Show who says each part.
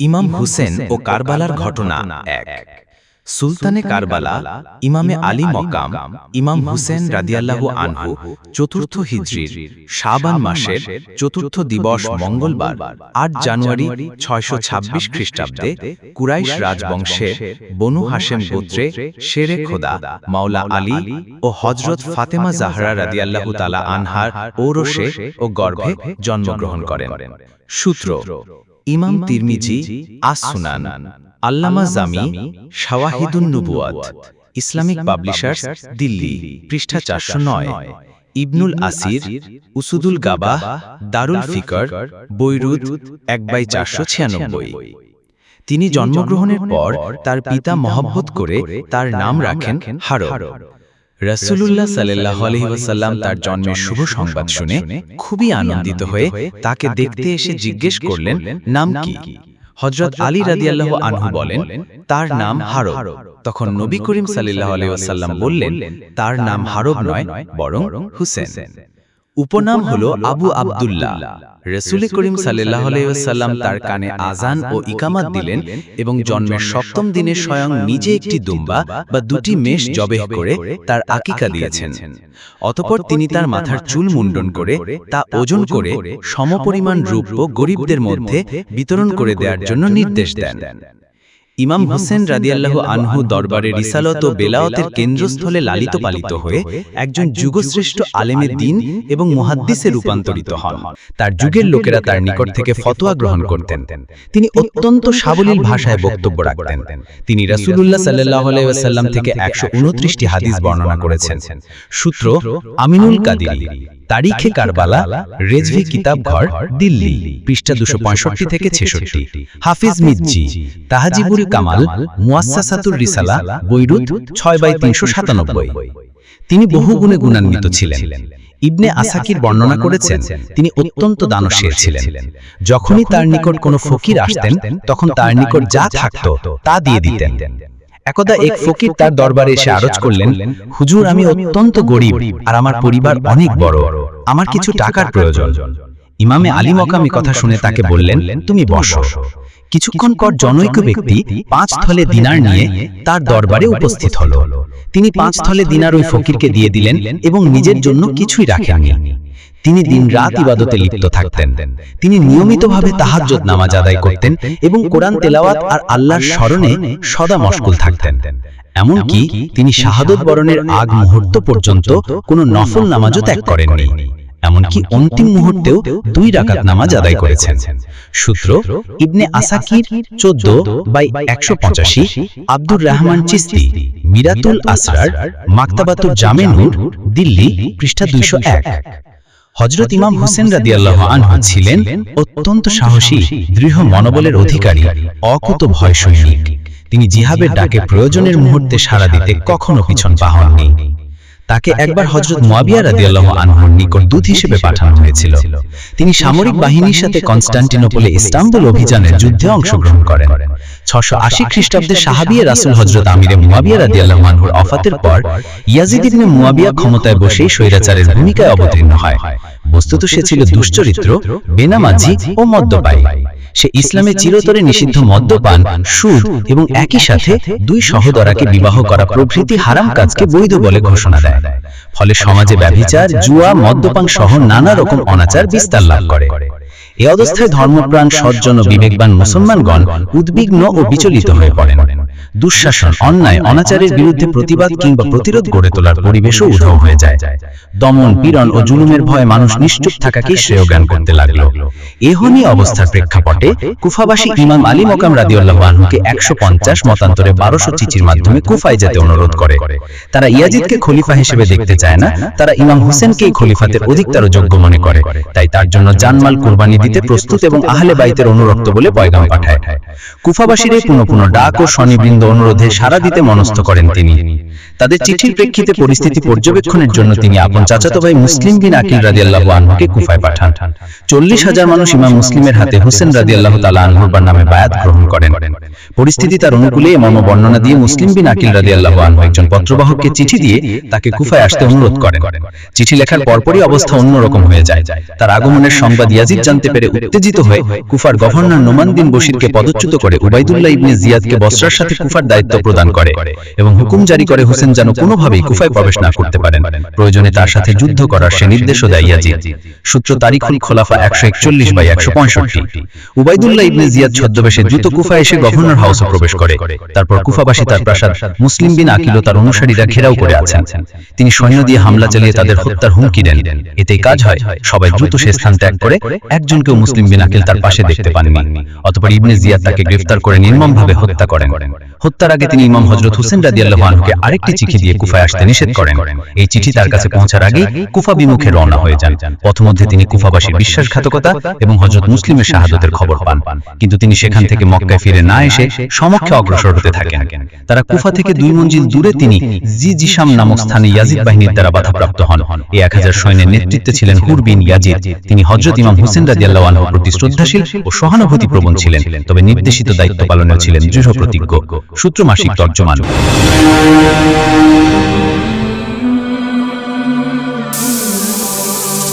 Speaker 1: ইমাম হুসেন ও কারবালার ঘটনা এক। সুলতানে কারবালা ইমামে আলী মকাম ইমাম হুসেন রাদিয়াল্লাহু আনহু চতুর্থ হিজরির শাবান মাসের চতুর্থ দিবস মঙ্গলবার আট জানুয়ারি ছয়শো ছাব্বিশ খ্রিস্টাব্দে কুরাইশ রাজবংশের বনু হাসেম গোত্রে শেরে খোদা মাওলা আলী ও হজরত ফাতেমা জাহরা রাদিয়াল্লাহু তালা আনহার ঔরসে ও গর্ভে জন্মগ্রহণ করেন। সূত্র ইমাম তিরমিজি আস সুনান আল্লামা জামি শাওয়াহিদুন নবুয়াত ইসলামিক পাবলিশার্স দিল্লি পৃষ্ঠা চারশো নয়। ইবনুল আসির উসুদুল গাবাহ দারুল ফিকর বৈরুদ এক বাই চারশো ছিয়ানব্বই। তিনি জন্মগ্রহণের পর তার পিতা মহব্বত করে তার নাম রাখেন হারো রসুল্লাহ সাল্লাহ আলহিহাসাল্লাম তার জন্মের শুভ সংবাদ শুনে খুবই আনন্দিত হয়ে তাকে দেখতে এসে জিজ্ঞেস করলেন নাম কি? হজরত আলী রাদিয়াল্লাহ আনহু বলেন তার নাম হারব। তখন নবী করিম সাল্লাহ আলহিহাসাল্লাম বললেন তার নাম হারব নয় বরং হুসেন। উপনাম হল আবু আবদুল্লাহ। রসুল করিম সাল্লাহ আলাইসাল্লাম তার কানে আজান ও ইকামাত দিলেন এবং জন্মের সপ্তম দিনে স্বয়ং নিজে একটি দুম্বা বা দুটি মেষ জবেহ করে তার আকিকা দিয়েছেন। অতপর তিনি তার মাথার চুল মুন্ডন করে তা ওজন করে সমপরিমাণ রূপ্য গরিবদের মধ্যে বিতরণ করে দেওয়ার জন্য নির্দেশ দেন। ইমাম হোসেন রাদিয়াল্লাহু আনহু দরবারে রিসালত ও বেলাওয়াতের কেন্দ্রস্থলে লালিত পালিত হয়ে একজন যুগশ্রেষ্ঠ আলেমে দিন এবং মুহাদ্দিসে রূপান্তরিত হন। তার যুগের লোকেরা তার নিকট থেকে ফতোয়া গ্রহণ করতেন। তিনি অত্যন্ত সাবলীল ভাষায় বক্তব্য রাখতেন। তিনি রাসূলুল্লাহ সাল্লাহ আলাইহি ওয়াসাল্লাম থেকে 129টি হাদিস বর্ণনা করেছেন। সূত্র আমিনুল কাদিরি। তারিখে কারবালা রেজভি কিতাব ঘর দিল্লি পৃষ্ঠা দুশো পঁয়ষট্টি থেকে ছেষট্টি। হাফিজ মিজ্জি তাহাজিবুল কামাল মুয়াসাসাতুর রিসালা বৈরুত ছয় বাই তিনশো সাতানব্বই। তিনি বহু গুণে গুণান্বিত ছিলেন। ইবনে আসাকির বর্ণনা করেছেন তিনি অত্যন্ত দানশীল ছিলেন। যখনই তার নিকট কোনো ফকির আসতেন তখন তার নিকট যা থাকত তা দিয়ে দিতেন। একদা এক ফকির তার দরবারে এসে আরজ করলেন হুজুর আমি অত্যন্ত গরিব আর আমার পরিবার অনেক বড়। আমার কিছু টাকার প্রয়োজন। ইমামে আলী মকামি কথা শুনে তাকে বললেন তুমি বসো। কিছুক্ষণ পর জনৈক ব্যক্তি পাঁচ থলে দিনার নিয়ে তার দরবারে উপস্থিত হল। তিনি পাঁচ থলে দিনার ওই ফকিরকে দিয়ে দিলেন এবং নিজের জন্য কিছুই রাখেননি। তিনি দিন রাত ইবাদতে লিপ্ত থাকতেন। তিনি নিয়মিতভাবে তাহাজ্জত নামাজ আদায় করতেন এবং কোরআন তেলাওয়াত আর আল্লাহর স্মরণে সদা মশগুল থাকতেন। এমনকি তিনি শাহাদত বরণের আগ মুহূর্ত পর্যন্ত কোনো নফল নামাজও ত্যাগ করেননি। এমনকি অন্তিম মুহূর্তেও দুই রাকাত নামাজ আদায় করেছেন। সূত্র ইবনে আসাকির চোদ্দ বাই একশো পঁচাশি আব্দুর রহমান চিস্তি মিরাতুল আসরার মাক্তাবাতুর জামে নূর দিল্লি পৃষ্ঠা দুইশো এক হজরত ইমাম হুসেন রাদিয়াল্লাহ আনহু ছিলেন অত্যন্ত সাহসী দৃঢ় মনোবলের অধিকারী অকুত ভয় সৈনিক। তিনি জিহাবের ডাকে প্রয়োজনের মুহূর্তে সাড়া দিতে কখনো পিছন পাহননি তাকে একবার হজরত মুয়াবিয়া রাদিয়াল্লাহ আনহুর নিকট দূত হিসেবে পাঠানো হয়েছিল। তিনি সামরিক বাহিনীর সাথে কনস্টান্টিনোপলে ইস্তাম্বুল অভিযানের যুদ্ধে অংশগ্রহণ করেন। ছশো আশি খ্রিস্টাব্দে সাহাবিয়া রাসুল হজরত আমিরে মুয়াবিয়া রাদিয়াল্লাহ আনহুর অফাতের পর ইয়াজিদ ইবনে মুয়াবিয়া ক্ষমতায় বসেই স্বৈরাচারের ভূমিকায় অবতীর্ণ হয় বস্তুত সে ছিল দুশ্চরিত্র বেনামাজি ও মদ্যপায়ী। সে ইসলামে চিরতরে নিষিদ্ধ মদ্যপান সুদ এবং একই সাথে দুই সহদরাকে বিবাহ করা প্রভৃতি হারাম কাজকে বৈধ বলে ঘোষণা দেয়। ফলে সমাজে ব্যভিচার জুয়া মদ্যপান সহ নানা রকম অনাচার বিস্তার লাভ করে। এ অবস্থায় ধর্মপ্রাণ সজ্জন ও বিবেকবান মুসলমানগণ উদ্বিগ্ন ও বিচলিত হয়ে পড়েন। দুঃশাসন অন্যায় অনাচারের বিরুদ্ধে প্রতিবাদ কিংবা প্রতিরোধ গড়ে তোলার পরিবেশও উধাও হয়ে যায়। দমন পীড়ন ও জুলুমের ভয়ে মানুষ নিশ্চুপ থাকাকেই শ্রেয় জ্ঞান করতে লাগল। এহনি অবস্থার প্রেক্ষাপটে কুফাবাসী ইমাম আলী মোকাম রাদিউল্লাহ আনহুকে একশো পঞ্চাশ মতান্তরে বারোশো চিঠির মাধ্যমে কুফায় যেতে অনুরোধ করে। তারা ইয়াজিদকে খলিফা হিসেবে দেখতে চায় না। তারা ইমাম হোসেনকেই খলিফাতের অধিকতর যোগ্য মনে করে তার জন্য জানমাল কুরবানি দিতে প্রস্তুত এবং আহলে বাইতের অনুরক্ত বলে পয়গাম পাঠায়। কুফাবাসীর পুনঃ পুনঃ ডাক ও শনিবৃন্দ অনুরোধে সারা দিতে মনস্থ করেন তিনি। তাদের চিঠির প্রেক্ষিতে পরিস্থিতি পর্যবেক্ষণের জন্য তিনি আপন চাচাতো ভাই মুসলিম বিন আকিল রাদিয়াল্লাহু আনহুকে কুফায় পাঠান। চল্লিশ হাজার মানুষ ইমাম মুসলিমের হাতে হুসেন রাদিয়াল্লাহু তাআলা আনহুর নামে বায়াত গ্রহণ করেন।
Speaker 2: পরিস্থিতি তার অনুকূলে মর্ম বর্ণনা দিয়ে মুসলিম বিন আকিল রাদিয়াল্লাহু আনহু একজন পত্রবাহককে চিঠি দিয়ে তাকে কুফায় আসতে অনুরোধ করেন। চিঠি লেখার পরপরই অবস্থা অন্যরকম হয়ে যায়। তার আগমনের সংবাদ ইয়াজিদ জানতে পেরে উত্তেজিত হয়ে কুফার গভর্নর নোমান বিন বশিরকে পদচ্যুত করে উবাইদুল্লাহ ইবনে জিয়াদকে বসরার সাথে কুফার দায়িত্ব প্রদান করে এবং হুকুম জারি করে হোসেন যেন কোনোভাবেই কুফায় প্রবেশ না করতে পারেন। প্রয়োজনে তার সাথে যুদ্ধ করার সে নির্দেশও দেয় ইয়াজিদ। সূত্র তারিখুল খোলাফা একশো একচল্লিশ বাই একশো পঁয়ষট্টি। উবাইদুল্লাহ ইবনে জিয়াদ ছদ্মবেশে দ্রুত কুফায় এসে গভর্নর হাউসে প্রবেশ করে। তারপর কুফাবাসী তার প্রাসাদ মুসলিম বিন আকিল তার অনুসারীরা ঘেরাও করে আছেন। তিনি সৈন্য দিয়ে হামলা চালিয়ে তাদের হত্যার হুমকি দেন। এতেই কাজ হয়। সবাই দ্রুত সে স্থান ত্যাগ করে একজনকেও মুসলিম বিন আকিল তার পাশে দেখতে পাননি অতপর ইবনে জিয়াদ তাকে গ্রেফতার করে নির্মমভাবে হত্যা করেন হত্যার আগে তিনি ইমাম হজরত হোসেন রাদিয়াল্লাহু আনহুকে আরেকটি চিঠি দিয়ে কুফায় আসতে নিষেধ করেন। এই চিঠি তার কাছে পৌঁছার আগেই কুফা বিমুখে রওনা হয়ে যান। পথমধ্যে তিনি কুফাবাসীর বিশ্বাসঘাতকতা এবং হজরত মুসলিমের শাহাদতের খবর পান। কিন্তু তিনি সেখান থেকে মক্কায় ফিরে না এসে সমক্ষে অগ্রসর হতে থাকেন। তারা কুফা থেকে দুই মঞ্জিল দূরে তিনি জি জিসাম নামক স্থানে ইয়াজিদ বাহিনীর দ্বারা বাধাপ্রাপ্ত হন। এই এক হাজার সৈন্যের নেতৃত্বে ছিলেন হুর বিন ইয়াজিদ তিনি হজরত ইমাম হোসেন রাদিয়াল্লাহু আনহুর প্রতি শ্রদ্ধাশীল ও সহানুভূতি প্রবণ ছিলেন তবে নির্দেশিত দায়িত্ব পালনে ছিলেন দৃঢ় প্রতিজ্ঞ সূত্র মাসিক তর্জমান।